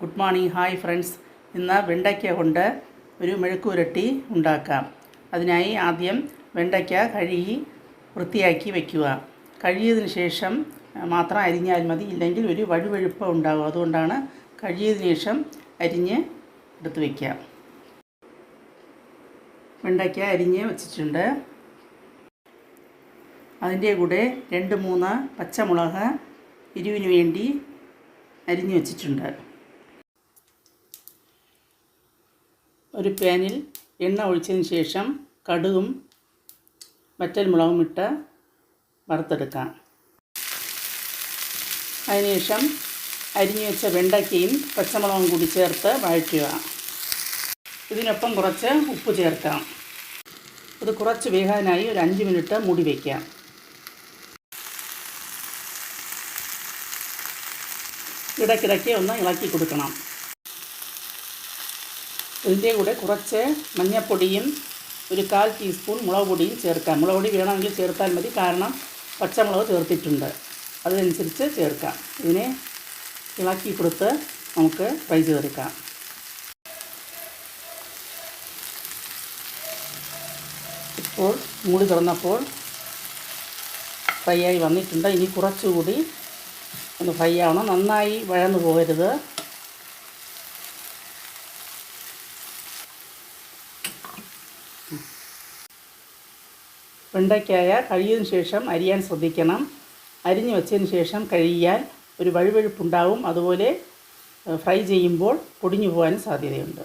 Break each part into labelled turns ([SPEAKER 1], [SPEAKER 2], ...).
[SPEAKER 1] Good morning hi friends. ഇന്ന് വെണ്ടയ്ക്ക കൊണ്ട് ഒരു മെഴുക്കുരട്ടി ഉണ്ടാക്കാം. അതിനായി ആദ്യം വെണ്ടയ്ക്ക കഴുകി വൃത്തിയാക്കി വയ്ക്കുക കഴുകിയതിന് ശേഷം മാത്രം അരിഞ്ഞാൽ മതി. ഇല്ലെങ്കിൽ ഒരു വഴുവഴുപ്പ് ഉണ്ടാകും അതുകൊണ്ടാണ് കഴുകിയതിന് ശേഷം അരിഞ്ഞ് എടുത്ത് വയ്ക്കുക വെണ്ടയ്ക്ക അരിഞ്ഞ് വെച്ചിട്ടുണ്ട്. അതിന്റെ കൂടെ രണ്ട് മൂന്ന് പച്ചമുളക് എരിവിന് വേണ്ടി അരിഞ്ഞു വെച്ചിട്ടുണ്ട്. ഒരു പാനിൽ എണ്ണ ഒഴിച്ചതിന് ശേഷം കടുകും വറ്റൽമുളകും ഇട്ട് വറുത്തെടുക്കാം. അതിനുശേഷം അരിഞ്ഞു വെച്ച വെണ്ടയ്ക്കയും പച്ചമുളകും കൂടി ചേർത്ത് വഴറ്റുക. ഇതിനൊപ്പം കുറച്ച് ഉപ്പ് ചേർക്കാം. ഇത് കുറച്ച് വേകാനായി ഒരു അഞ്ച് മിനിറ്റ് മൂടി വയ്ക്കാം ഇടയ്ക്കിടയ്ക്ക് ഒന്ന് ഇളക്കി കൊടുക്കണം. ഇതിന്റെ കൂടെ കുറച്ച് മഞ്ഞൾപ്പൊടിയും ഒരു കാൽ ടീസ്പൂൺ മുളക് പൊടിയും ചേർക്കാം. മുളക് പൊടി വേണമെങ്കിൽ ചേർത്താൽ മതി കാരണം പച്ചമുളക് ചേർത്തിട്ടുണ്ട്. അതിനനുസരിച്ച് ചേർക്കാം. ഇതിനെ ഇളക്കി കൊടുത്ത് നമുക്ക് ഫ്രൈ ചെയ്തെടുക്കാം. ഇപ്പോൾ മൂടി തുറന്നപ്പോൾ ഫ്രൈ ആയി വന്നിട്ടുണ്ട്. ഇനി കുറച്ചുകൂടി ഒന്ന് ഫ്രൈ ആവണം. നന്നായി വഴന്നു പോകരുത്. വെണ്ടയ്ക്കായ കഴിയതിന് ശേഷം അരിയാൻ ശ്രദ്ധിക്കണം. അരിഞ്ഞു വെച്ചതിന് ശേഷം കഴിയാൻ ഒരു വഴുവഴുപ്പുണ്ടാവും. അതുപോലെ ഫ്രൈ ചെയ്യുമ്പോൾ പൊടിഞ്ഞു പോകാനും സാധ്യതയുണ്ട്.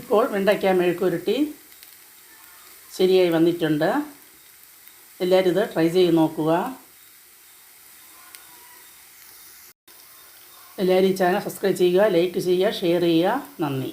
[SPEAKER 1] ഇപ്പോൾ വെണ്ടയ്ക്ക മെഴുക്കുരുട്ടി ശരിയായി വന്നിട്ടുണ്ട്. എല്ലാവരും ഇത് ട്രൈ ചെയ്ത് നോക്കുക. എല്ലാവരും ഈ ചാനൽ സബ്സ്ക്രൈബ് ചെയ്യുക ലൈക്ക് ചെയ്യുക ഷെയർ ചെയ്യുക. നന്ദി.